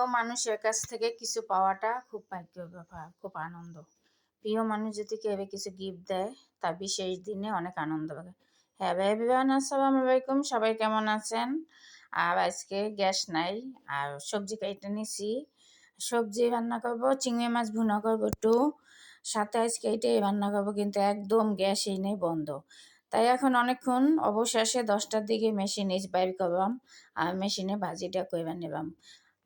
প্রিয় মানুষের কাছ থেকে কিছু পাওয়াটা খুব ভাগ্যের ব্যাপার, খুব আনন্দ। প্রিয় মানুষ যদি কেউ কিছু গিফট দেয় তা বিশেষ দিনে অনেক আনন্দ লাগে হ্যাঁ এভরিওয়ান আসসালামু আলাইকুম, সবাই কেমন আছেন? আর আজকে গ্যাস নাই, আর সবজি কেটে নিছি। সবজি রান্না করব, চিংড়ি মাছ ভুনা করব একটু। সাথে আজকে এটাই রান্না করব, কিন্তু একদম গ্যাসই নেই, বন্ধ। তাই এখন অনেকক্ষণ অবশেষে দশটার দিকে মেশিনে বাইর করবাম আর মেশিনে ভাজিটা করে নিলাম।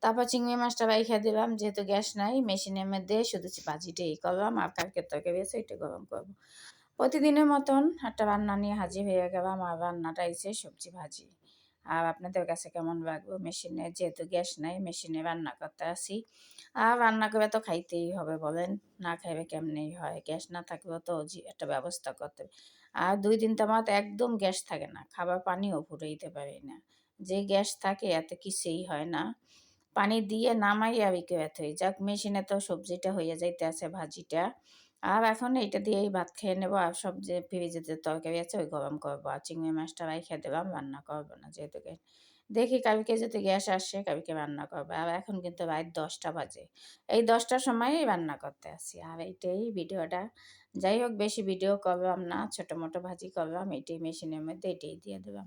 তারপর চিংড়ি মাছটা বাইখা দিলাম, যেহেতু গ্যাস নাই মেশিনের মধ্যে শুধু ভাজিটাই করলাম, আর কালকে তরকারি আছে এটা গরম করব। প্রতিদিনের মতন একটা রান্না নিয়ে হাজির হয়ে গেলাম, আর রান্নাটা এসে সবজি ভাজি। আর আপনাদের কাছে কেমন লাগবে মেশিনে যেহেতু গ্যাস নাই, মেশিনে রান্না করতে আসি। আর রান্না করে তো খাইতেই হবে বলেন, না খাইবে কেমনেই হয়? গ্যাস না থাকলেও তো একটা ব্যবস্থা করতে হবে। আর দুই দিন তো আমার একদম গ্যাস থাকে না, খাবার পানিও দিতে পারি না। যে গ্যাস থাকে, এত কিছুই হয় না। পানি দিয়ে নামাই আর কেউ হয়ে যাক। মেশিনে তো সবজিটা হয়ে যাইতে আছে ভাজিটা। আর এখন এইটা দিয়েই ভাত খেয়ে নেব। আর সব যে ফ্রিজে যে তরকারি আছে, ওই গরম করব। আর চিংড়ি মাছটা খেয়ে দিলাম, রান্না করব না যেহেতু দেখি কালকে যদি গ্যাস আসে, কালকে রান্না করব। আর এখন কিন্তু রাত দশটা বাজে। এই দশটার সময়ই রান্না করতে আসি। আর এইটাই ভিডিওটা। যাই হোক, বেশি ভিডিও করলাম না, ছোটো মোটো ভাজি করলাম। এটাই মেশিনের মধ্যে, এটাই দিয়ে দিলাম।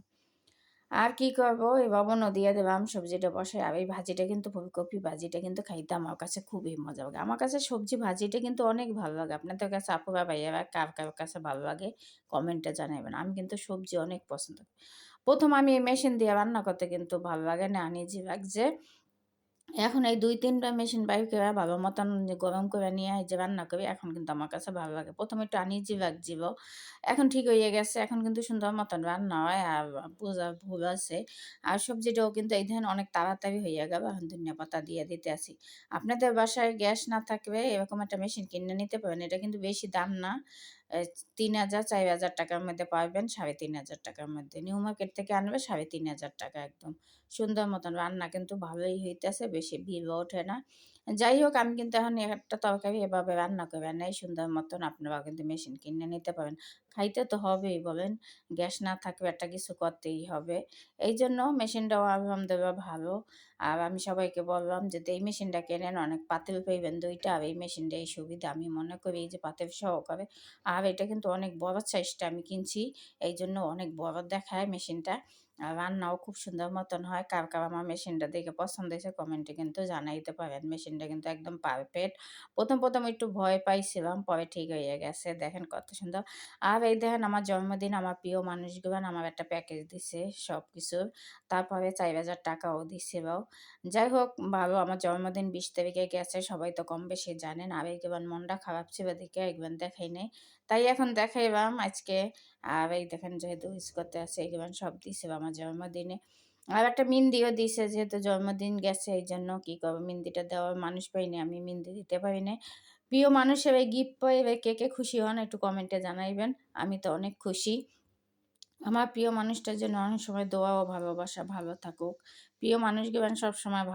আর কি করব? এই লবণও দিয়ে দেবাম সবজিটা বসে আর এই ভাজিটা কিন্তু ফুলকপি ভাজিটা কিন্তু খাইতে আমার কাছে খুবই মজা লাগে। আমার কাছে সবজি ভাজিটা কিন্তু অনেক ভালো লাগে। আপনাদের কাছে আপুরা ভাইয়ারা কার কার কাছে ভালো লাগে, কমেন্টে জানাবেন আমি কিন্তু সবজি অনেক পছন্দ করি। প্রথম আমি এই মেশিন দিয়ে রান্না করতে কিন্তু ভালো লাগে না। নিজে লাগছে এখন এই দুই তিনটা মেশিন বাইর করে ভালো মতন গরম করে নিয়ে যে রান্না করি এখন কিন্তু আমার কাছে ভালো লাগে। প্রথমে একটু আনিজি লাগছিল এখন ঠিক হয়ে গেছে, এখন কিন্তু সুন্দর মতন রান্না হয় আর বোঝা ভুল আছে। আর সবজিটাও কিন্তু এই ধরনের অনেক তাড়াতাড়ি হয়ে গেল, এখন ধনিয়া পাতা দিয়ে দিতে আসি আপনাদের বাসায় গ্যাস না থাকবে এরকম একটা মেশিন কিনে নিতে পারেন, এটা কিন্তু বেশি দাম না। তিন হাজার, চার হাজার টাকার মধ্যে পাবেন, সাড়ে তিন হাজার টাকার মধ্যে। নিউ মার্কেট থেকে আনবে সাড়ে তিন হাজার টাকা একদম। সুন্দর মতন রান্না কিন্তু ভালোই হইতেছে, বেশি ভিড় ওঠে না। যাই হোক আমি কিন্তু এখন একটা তরকারি এভাবে রান্না করবেন এই সুন্দর মতন আপনারা কিন্তু মেশিন কিনে নিতে পারেন খাইতে তো হবেই বলেন, গ্যাস না থাকবে একটা কিছু করতেই হবে। এই জন্য মেশিনটাও আলহামদুলিল্লাহ ভালো। আর আমি সবাইকে বললাম যে, এই মেশিনটা কেনেন? অনেক পাতিল পেবেন দুইটা। আর এই মেশিনটা এই সুবিধা। আমি মনে করি এই যে পাতিল সহকারে, আর এটা কিন্তু অনেক বড় সাইজটা আমি কিনছি। এই জন্য অনেক বড় দেখায় মেশিনটা। রান্নাও খুব সুন্দর মতন হয়। কার কার আমার মেশিনটা দেখে পছন্দ হয়েছে, কমেন্টে কিন্তু জানাইতে পারেন। মেশিনটা কিন্তু একদম পারফেক্ট। প্রথম প্রথম একটু ভয় পাইছিলাম, পরে ঠিক হয়ে গেছে। দেখেন কত সুন্দর। আর এই দেখেন আমার জন্মদিন, আমার প্রিয় মানুষগুলো আমার একটা প্যাকেজ দিছে সব কিছুর তারপরে চার হাজার টাকাও দিছিল। যাই হোক, ভালো, আমার জন্মদিন বিশ তারিখে গেছে, সবাই তো কম বেশি জানেন। আর একবার মনটা খারাপ ছিল দেখে একবার দেখাই নেই। তাই এখন দেখাইবাম আজকে। আর এই দেখেন যেহেতু ইউজ করতে আছে একবার সব দিছে আমার জন্মদিনে। আর একটা মিন্দিও দিছে, যেহেতু জন্মদিন গেছে, এই জন্য কী করব? মিন্দিটা দেওয়ার মানুষ পাইনি, আমি মিন্দি দিতে পারি না প্রিয় মানুষ এবার গিফট পাই এবার কে কে খুশি হন একটু কমেন্টে জানাইবেন। আমি তো অনেক খুশি। আমার প্রিয় মানুষটার জন্য অনেক সময় দোয়া ও ভালোবাসা ভালো থাকুক। প্রিয় মানুষকে সব সময়